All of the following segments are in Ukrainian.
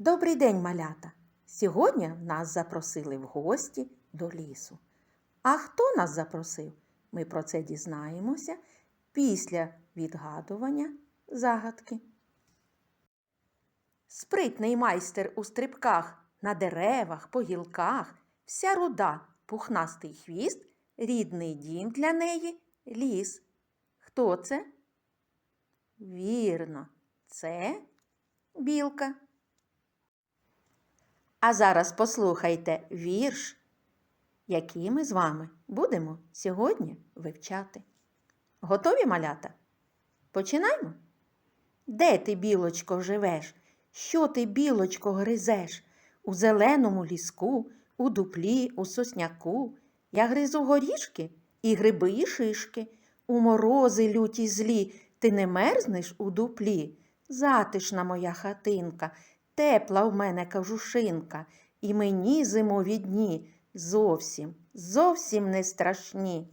Добрий день, малята! Сьогодні нас запросили в гості до лісу. А хто нас запросив? Ми про це дізнаємося після відгадування загадки. Спритний майстер у стрибках, на деревах, по гілках, вся руда, пухнастий хвіст, рідний дім для неї ліс. Хто це? Вірно, це білка. А зараз послухайте вірш, який ми з вами будемо сьогодні вивчати. Готові малята? Починаємо? Де ти, білочко, живеш? Що ти, білочко, гризеш? У зеленому ліску, у дуплі, у сосняку. Я гризу горішки і гриби, і шишки. У морози люті злі, ти не мерзнеш у дуплі. Затишна моя хатинка, тепла в мене кажушинка, і мені зимові дні зовсім, зовсім не страшні.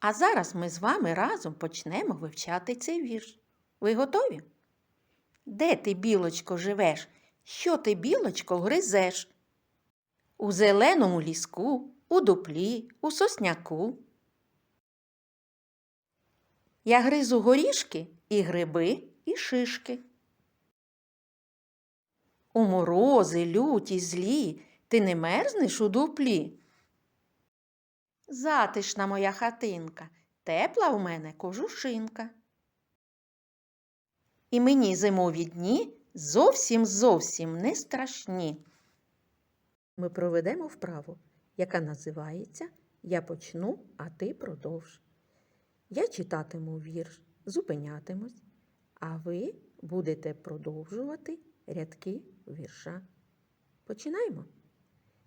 А зараз ми з вами разом почнемо вивчати цей вірш. Ви готові? Де ти, білочко, живеш? Що ти, білочко, гризеш? У зеленому ліску, у дуплі, у сосняку. Я гризу горішки і гриби, і шишки. У морози люті злі, ти не мерзнеш у дуплі. Затишна моя хатинка, тепла в мене кожушинка. І мені зимові дні зовсім зовсім не страшні. Ми проведемо вправу, яка називається Я почну, а ти продовж. Я читатиму вірш, зупинятимусь, а ви будете продовжувати рядки вірша. Починаємо.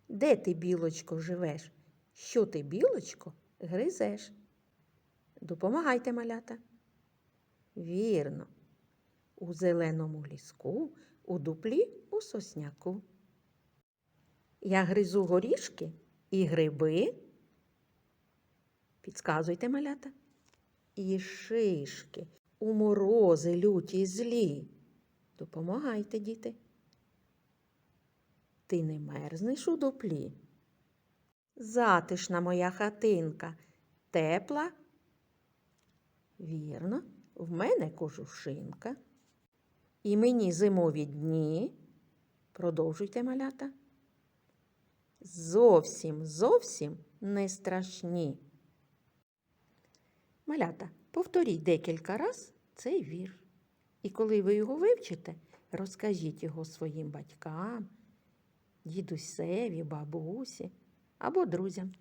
Де ти, білочко, живеш? Що ти, білочко, гризеш? Допомагайте, малята. Вірно. У зеленому ліску, у дуплі, у сосняку. Я гризу горішки і гриби. Підказуйте, малята. І шишки у морози люті злі. Допомагайте, діти. Ти не мерзнеш у дуплі. Затишна моя хатинка, тепла. Вірно, в мене кожушинка. І мені зимові дні. Продовжуйте малята. Зовсім, зовсім не страшні. Малята, повторіть декілька раз цей вірш. І коли ви його вивчите, розкажіть його своїм батькам, дідусеві, бабусі або друзям.